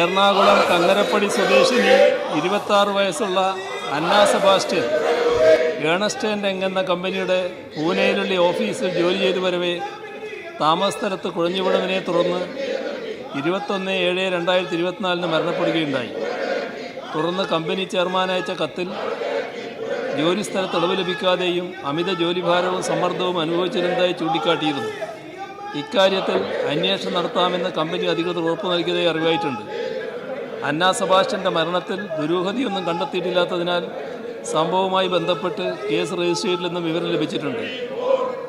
എറണാകുളം കങ്ങരപ്പടി സ്വദേശിനി ഇരുപത്താറ് വയസ്സുള്ള അന്ന സെബാസ്റ്റ്യൻ. ഏണസ്റ്റ് ആൻഡ് എങ് എന്ന കമ്പനിയുടെ പൂനെയിലുള്ള ഓഫീസിൽ ജോലി ചെയ്തു വരവേ താമസസ്ഥലത്ത് കുഴഞ്ഞുവിടവിനെ തുറന്ന് ഇരുപത്തൊന്ന് ഏഴ് രണ്ടായിരത്തി ഇരുപത്തിനാലിന് മരണപ്പെടുകയുണ്ടായി. തുടർന്ന് കമ്പനി ചെയർമാൻ അയച്ച കത്തിൽ ജോലിസ്ഥലത്ത് ഇളവ് ലഭിക്കാതെയും അമിത ജോലിഭാരവും സമ്മർദ്ദവും അനുഭവിച്ചിരുന്നതായി ചൂണ്ടിക്കാട്ടിയിരുന്നു. ഇക്കാര്യത്തിൽ അന്വേഷണം നടത്താമെന്ന് കമ്പനി അധികൃതർ ഉറപ്പു നൽകിയതായി അറിവായിട്ടുണ്ട്. അന്ന സെബാസ്റ്റ്യന്റെ മരണത്തിൽ ദുരൂഹതയൊന്നും കണ്ടെത്തിയിട്ടില്ലാത്തതിനാൽ സംഭവവുമായി ബന്ധപ്പെട്ട് കേസ് രജിസ്റ്റർ ചെയ്തില്ലെന്നും വിവരം ലഭിച്ചിട്ടുണ്ട്.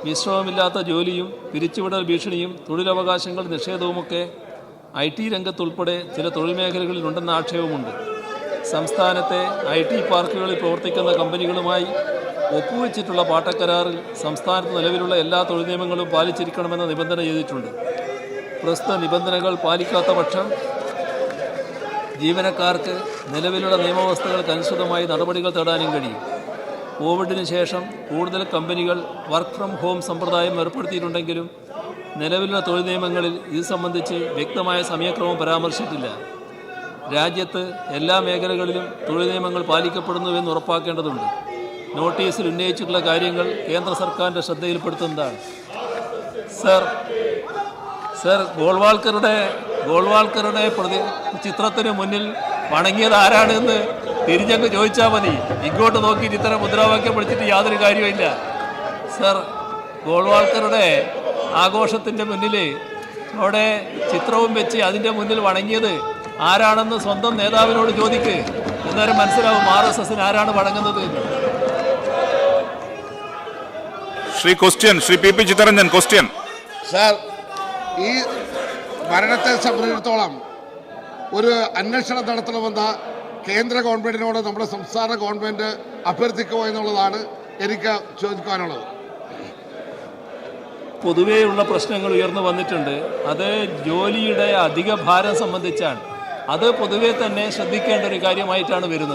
വിശ്രമമില്ലാത്ത ജോലിയും പിരിച്ചുവിടൽ ഭീഷണിയും തൊഴിലവകാശങ്ങൾ നിഷേധവുമൊക്കെ ഐ ടി രംഗത്തുൾപ്പെടെ ചില തൊഴിൽ മേഖലകളിൽ ഉണ്ടെന്ന ആക്ഷേപമുണ്ട്. സംസ്ഥാനത്തെ ഐ ടി പാർക്കുകളിൽ പ്രവർത്തിക്കുന്ന കമ്പനികളുമായി ഒപ്പുവെച്ചിട്ടുള്ള പാട്ടക്കരാറിൽ സംസ്ഥാനത്ത് നിലവിലുള്ള എല്ലാ തൊഴിൽ നിയമങ്ങളും പാലിച്ചിരിക്കണമെന്ന നിബന്ധന ചെയ്തിട്ടുണ്ട്. പ്രസ്തുത നിബന്ധനകൾ പാലിക്കാത്ത പക്ഷം ജീവനക്കാർക്ക് നിലവിലുള്ള നിയമവ്യവസ്ഥകൾക്ക് അനുസൃതമായി നടപടികൾ തേടാനും കഴിയും. കോവിഡിന് ശേഷം കൂടുതൽ കമ്പനികൾ വർക്ക് ഫ്രം ഹോം സമ്പ്രദായം ഏർപ്പെടുത്തിയിട്ടുണ്ടെങ്കിലും നിലവിലുള്ള തൊഴിൽ നിയമങ്ങളിൽ ഇത് സംബന്ധിച്ച് വ്യക്തമായ സമയക്രമം പരാമർശിച്ചിട്ടില്ല. രാജ്യത്ത് എല്ലാ മേഖലകളിലും തൊഴിൽ നിയമങ്ങൾ പാലിക്കപ്പെടുന്നുവെന്ന് ഉറപ്പാക്കേണ്ടതുണ്ട്. നോട്ടീസിൽ ഉന്നയിച്ചിട്ടുള്ള കാര്യങ്ങൾ കേന്ദ്ര സർക്കാരിന്റെ ശ്രദ്ധയിൽപ്പെടുത്തുന്നതാണ്. സർ സർ ഗോൾവാൾക്കറുടെ ഗോൾവാൾക്കറുടെ പ്രതി ചിത്രത്തിന് മുന്നിൽ വണങ്ങിയത് ആരാണെന്ന് തിരിഞ്ഞങ്ങ് ചോദിച്ചാൽ മതി. ഇങ്ങോട്ട് നോക്കി ഇത്തരം മുദ്രാവാക്യം പിടിച്ചിട്ട് യാതൊരു കാര്യമില്ല സർ ഗോൾവാൾക്കറുടെ ആഘോഷത്തിന്റെ മുന്നിൽ അവിടെ ചിത്രവും വെച്ച് അതിന്റെ മുന്നിൽ വണങ്ങിയത് ആരാണെന്ന് സ്വന്തം നേതാവിനോട് ചോദിക്ക്. എന്നാലും മനസ്സിലാവും ആർ എസ് എസിന് ആരാണ് വണങ്ങുന്നത് Shri question Shri P P Chittaranjan question. Sir ഈ മരണത്തെ സംബന്ധിച്ചിടത്തോളം ഒരു അന്വേഷണം നടത്തണമെന്ന കേന്ദ്ര ഗവൺമെന്റിനോട് നമ്മുടെ സംസ്ഥാന ഗവൺമെന്റ് അഭ്യർത്ഥിക്കുമോ എന്നുള്ളതാണ് എനിക്ക് ചോദിക്കാനുള്ളത്. പൊതുവെയുള്ള പ്രശ്നങ്ങൾ ഉയർന്നു വന്നിട്ടുണ്ട്. അത് ജോലിയുടെ അധിക ഭാരം സംബന്ധിച്ചാണ്. അത് പൊതുവെ തന്നെ ശ്രദ്ധിക്കേണ്ട ഒരു കാര്യമായിട്ടാണ് വരുന്നത്.